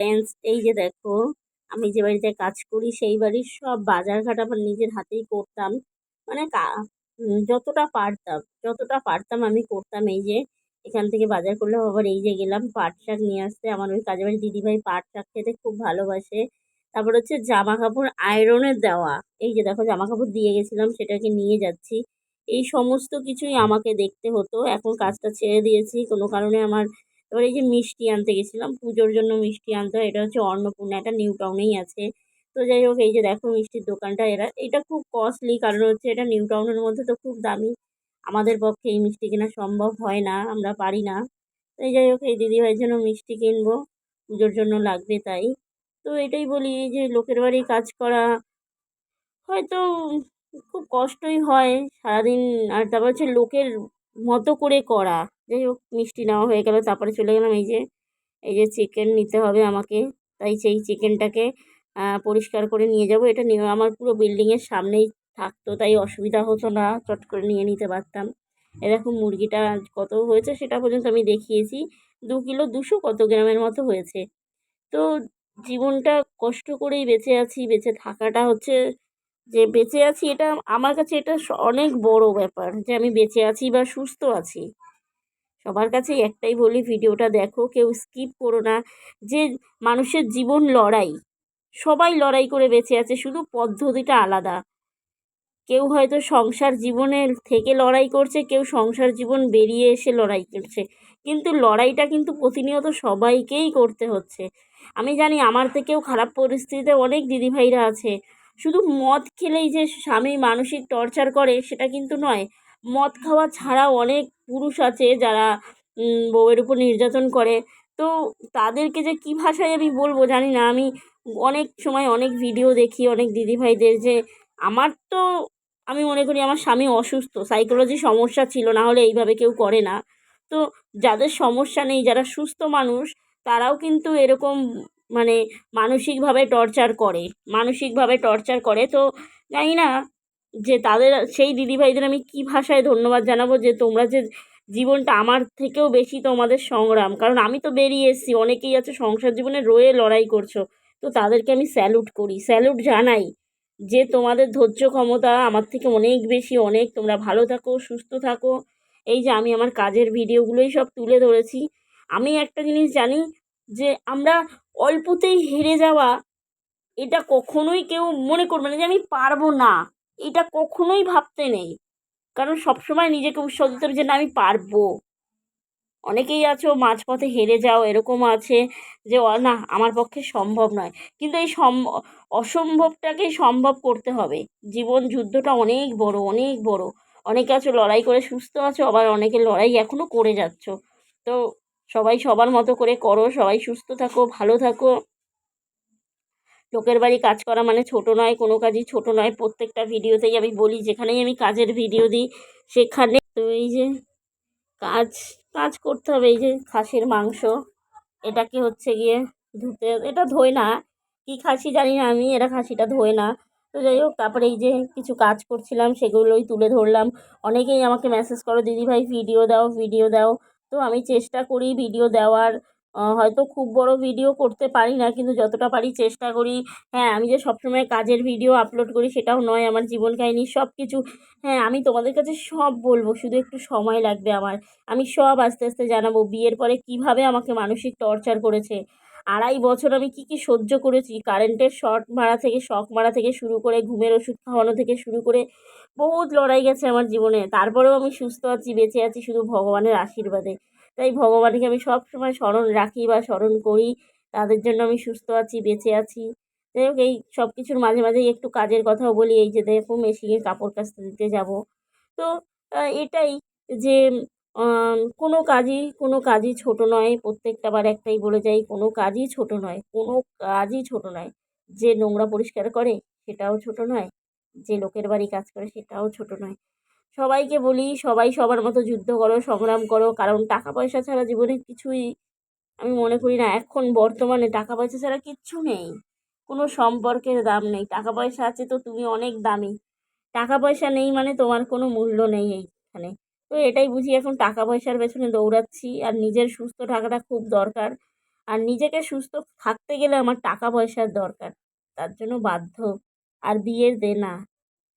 Friends এই যে দেখো, আমি যে বাড়িতে কাজ করি, সেই বাড়ির সব বাজারঘাট আমার নিজের হাতেই করতাম। মানে যতটা পারতাম যতটা পারতাম আমি করতাম। এই যে এখান থেকে বাজার করলাম আবার এই যে গেলাম, পাট শাক নিয়ে আসতে। আমার ওই কাজের বাড়ির দিদিভাই পাট শাক খেতে খুব ভালোবাসে। তারপর হচ্ছে জামা কাপড় আয়রনের দেওয়া। এই যে দেখো জামা কাপড় দিয়ে গেছিলাম, সেটাকে নিয়ে যাচ্ছি। এই সমস্ত কিছুই আমাকে দেখতে হতো। এখন কাজটা ছেড়ে দিয়েছি। কোনো কারণে আমার এবার এই যে মিষ্টি আনতে গেছিলাম, পুজোর জন্য মিষ্টি আনতে হয়, এটা হচ্ছে অন্নপূর্ণা, এটা নিউ টাউনেই আছে। তো যাই হোক, এই যে দেখো মিষ্টির দোকানটা, এরা, এটা খুব কস্টলি কারণ হচ্ছে এটা নিউ টাউনের মধ্যে তো খুব দামি। আমাদের পক্ষে এই মিষ্টি কেনা সম্ভব হয় না, আমরা পারি না। তো এই যাই হোক, এই দিদিভাইয়ের জন্য মিষ্টি কিনবো, পুজোর জন্য লাগবে তাই। তো এটাই বলি, এই যে লোকের বাড়ি কাজ করা, হয়তো খুব কষ্টই হয়, সারাদিন আর তারপর হচ্ছে লোকের মতো করে করা। যাই হোক, মিষ্টি নেওয়া হয়ে গেল। তারপরে চলে গেলাম এই যে এই যে চিকেন নিতে হবে আমাকে। তাই সেই চিকেনটাকে পরিষ্কার করে নিয়ে যাব। এটা নিয়ে আমার পুরো বিল্ডিংয়ের সামনেই থাকতো, তাই অসুবিধা হতো না। চট করে নিয়ে নিতে পারতাম। এ দেখো মুরগিটা কত হয়েছে সেটা পর্যন্ত আমি দেখিয়েছি। দু কিলো দুশো কত গ্রামের মতো হয়েছে। তো জীবনটা কষ্ট করেই বেঁচে আছি। বেঁচে থাকাটা হচ্ছে যে বেঁচে আছি এটা আমার কাছে এটা অনেক বড় ব্যাপার যে আমি বেঁচে আছি বা সুস্থ আছি। সবার কাছেই একটাই বলি, ভিডিওটা দেখো, কেউ স্কিপ করো না। যে মানুষের জীবন লড়াই, সবাই লড়াই করে বেঁচে আছে, শুধু পদ্ধতিটা আলাদা। কেউ হয়তো সংসার জীবনের থেকে লড়াই করছে, কেউ সংসার জীবন বেরিয়ে এসে লড়াই করছে। কিন্তু লড়াইটা কিন্তু প্রতিনিয়ত সবাইকেই করতে হচ্ছে। আমি জানি আমার থেকেও খারাপ পরিস্থিতিতে অনেক দিদিভাইরা আছে। শুধু মদ খেলেই যে স্বামী মানসিক টর্চার করে, সেটা কিন্তু নয়। মদ খাওয়া ছাড়াও অনেক পুরুষ আছে যারা বউয়ের উপর নির্যাতন করে। তো তাদেরকে যে কী ভাষায় আমি বলব জানি না। আমি অনেক সময় অনেক ভিডিও দেখি, অনেক দিদিভাইদের যে, আমার তো, আমি মনে করি আমার স্বামী অসুস্থ সাইকোলজি সমস্যা ছিল, না হলে এইভাবে কেউ করে না। তো যাদের সমস্যা নেই, যারা সুস্থ মানুষ, তারাও কিন্তু এরকম মানে মানসিকভাবে টর্চার করে, মানসিকভাবে টর্চার করে। তো জানি না যে তাদের, সেই দিদিভাইদের আমি কী ভাষায় ধন্যবাদ জানাব যে তোমরা যে জীবনটা আমার থেকেও বেশি তোমাদের সংগ্রাম। কারণ আমি তো বেরিয়ে এসেছি, অনেকেই আছে সংসার জীবনে রয়ে লড়াই করছ। তো তাদেরকে আমি স্যালুট করি স্যালুট জানাই যে তোমাদের ধৈর্য ক্ষমতা আমার থেকে অনেক বেশি, অনেক। তোমরা ভালো থাকো, সুস্থ থাকো। এই যে আমি আমার কাজের ভিডিওগুলোই সব তুলে ধরেছি। আমি একটা জিনিস জানি যে আমরা অল্পতেই হেরে যাওয়া, এটা কখনোই কেউ মনে করবে না যে আমি পারব না। এটা কখনোই ভাবতে নেই। কারণ সবসময় নিজেকে উৎসাহ দিতে হবে যে না, আমি পারব। অনেকেই আছো, মাঝপথে হেরে যাও, এরকম আছে যে না, আমার পক্ষে সম্ভব নয়। কিন্তু এই সম, অসম্ভবটাকে সম্ভব করতে হবে। জীবন যুদ্ধটা অনেক বড় অনেক বড়। অনেকে আছো, লড়াই করে সুস্থ আছো, আবার অনেকে লড়াই এখনও করে যাচ্ছ। তো সবাই সবার মতো করে করো, সবাই সুস্থ থাকো, ভালো থাকো। লোকের বাড়ি কাজ করা মানে ছোট নয়, কোনো কাজই ছোট নয়। প্রত্যেকটা ভিডিওতেই আমি বলি, যেখানেই আমি কাজের ভিডিও দিই, সেখানে তো এই যে কাজ কাজ করতে হবে, এই যে খাসির মাংস। এটাকে হচ্ছে গিয়ে ধুতে, এটা ধোয় না। কি খাসি জানি না আমি, এরা খাসিটা ধোয় না। তো যাই হোক, তারপরে এই যে কিছু কাজ করছিলাম, সেগুলোই তুলে ধরলাম। অনেকেই আমাকে মেসেজ করো, দিদিভাই ভিডিও দাও ভিডিও দাও। তো আমি চেষ্টা করি ভিডিও দেওয়ার। হয়তো খুব বড় ভিডিও করতে পারি না, কিন্তু যতটা পারি চেষ্টা করি। হ্যাঁ আমি যে সবসময় কাজের ভিডিও আপলোড করি সেটাও নয়, আমার জীবন কাহিনী সব কিছু হ্যাঁ আমি তোমাদের কাছে সব বলব, শুধু একটু সময় লাগবে আমার। আমি সব আস্তে আস্তে জানাব, বিয়ের পরে কীভাবে আমাকে মানসিক টর্চার করেছে। আড়াই বছর আমি কি কি সহ্য করেছি? কারেন্টের শর্ট মারা থেকে, শক মারা থেকে শুরু করে, ঘুমের ওষুধ খাওয়ানো থেকে শুরু করে বহুত লড়াই গেছে আমার জীবনে। তারপরেও আমি সুস্থ আছি, বেঁচে আছি শুধু ভগবানের আশীর্বাদে। তাই ভগবানকে আমি সব সময় স্মরণ রাখি বা স্মরণ করি। তাদের জন্য আমি সুস্থ আছি, বেঁচে আছি। যাই হোক, এই সব কিছুর মাঝে মাঝেই একটু কাজের কথাও বলি। এই যে দেখো মেশিনে কাপড় কাচতে দিতে যাব। তো এটাই যে কোনো কাজই কোনো কাজই ছোট নয়। প্রত্যেকটা বার একটাই বলে যাই, কোনো কাজই ছোট নয়, কোনো কাজই ছোট নয়। যে নোংরা পরিষ্কার করে, সেটাও ছোট নয়। যে লোকের বাড়ি কাজ করে, সেটাও ছোট নয়। সবাইকে বলি, সবাই সবার মতো যুদ্ধ করো, সংগ্রাম করো, কারণ টাকা পয়সা ছাড়া জীবনে কিছুই আমি মনে করি না, এখন বর্তমানে টাকা পয়সা ছাড়া কিচ্ছু নেই। কোনো সম্পর্কের দাম নেই। টাকা পয়সা আছে তো তুমি অনেক দামি। টাকা পয়সা নেই মানে তোমার কোনো মূল্য নেই এইখানে। তো এটাই বুঝি এখন টাকা পয়সার পেছনে দৌড়াচ্ছি। আর নিজের সুস্থ থাকাটা খুব দরকার। আর নিজেকে সুস্থ থাকতে গেলে আমার টাকা পয়সার দরকার। তার জন্য বাধ্য। আর বিয়ের দেনা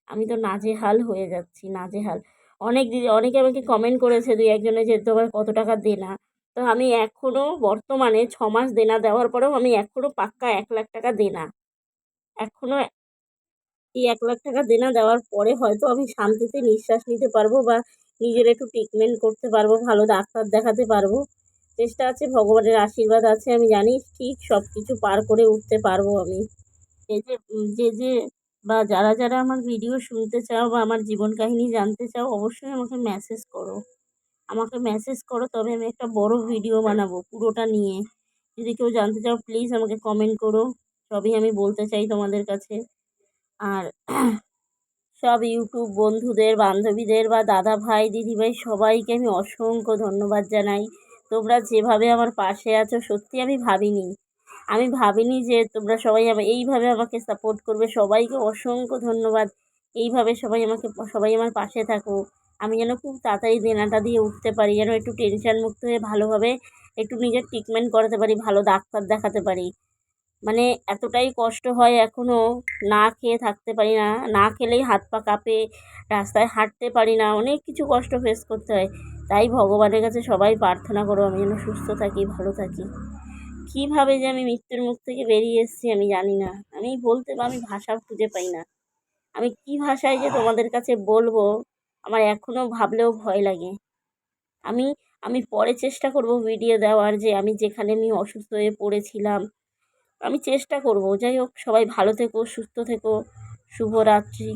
আমি তো নাজেহাল হয়ে যাচ্ছি, নাজেহাল। অনেক দিদি, অনেকে আমাকে কমেন্ট করেছে দুই একজনে যে, তোমার কত টাকা দেনা? তো আমি এখনও বর্তমানে ছ মাস দেনা দেওয়ার পরেও আমি এখনও পাক্কা এক লাখ টাকা দেনা। এখনও এই এক লাখ টাকা দেনা দেওয়ার পরে হয়তো আমি শান্তিতে নিঃশ্বাস নিতে পারব বা নিজের একটু ট্রিটমেন্ট করতে পারব, ভালো ডাক্তার দেখাতে পারব। চেষ্টা আছে, ভগবানের আশীর্বাদ আছে, আমি জানি ঠিক সব কিছু পার করে উঠতে পারব আমি। এই যে যে যে, বা যারা যারা আমার ভিডিও শুনতে চাও বা আমার জীবন কাহিনী জানতে চাও, অবশ্যই আমাকে মেসেজ করো। আমাকে মেসেজ করো, তবে আমি একটা বড় ভিডিও বানাবো পুরোটা নিয়ে। যদি কেউ জানতে চাও প্লিজ আমাকে কমেন্ট করো। সবই আমি বলতে চাই তোমাদের কাছে। আর সব ইউটিউব বন্ধুদের, বান্ধবীদের বা দাদা ভাই, দিদিভাই সবাইকে আমি অসংখ্য ধন্যবাদ জানাই। তোমরা যেভাবে আমার পাশে আছো, সত্যি আমি ভাবিনি। আমি ভাবিনি যে তোমরা সবাই আমার, এইভাবে আমাকে সাপোর্ট করবে। সবাইকে অসংখ্য ধন্যবাদ। এইভাবে সবাই আমাকে, সবাই আমার পাশে থাকো। আমি যেন খুব তাড়াতাড়ি দেনাটা দিয়ে উঠতে পারি, যেন একটু টেনশন মুক্ত হয়ে ভালোভাবে একটু নিজের ট্রিটমেন্ট করাতে পারি, ভালো ডাক্তার দেখাতে পারি। মানে এতটাই কষ্ট হয় এখনও না খেয়ে থাকতে পারি না না খেলেই হাত পা কাঁপে, রাস্তায় হাঁটতে পারি না, অনেক কিছু কষ্ট ফেস করতে হয়। তাই ভগবানের কাছে সবাই প্রার্থনা করো আমি যেন সুস্থ থাকি, ভালো থাকি। কীভাবে যে আমি মৃত্যুর মুখ থেকে বেরিয়ে এসেছি আমি জানি না। আমি বলতে বা আমি ভাষা খুঁজে পাই না। আমি কী ভাষায় যে তোমাদের কাছে বলব, আমার এখনও ভাবলেও ভয় লাগে। আমি আমি পরে চেষ্টা করব ভিডিও দেওয়ার যে আমি যেখানে আমি অসুস্থ হয়ে পড়েছিলাম আমি চেষ্টা করব। যাই হোক সবাই ভালো থেকো সুস্থ থেকো। শুভরাত্রি।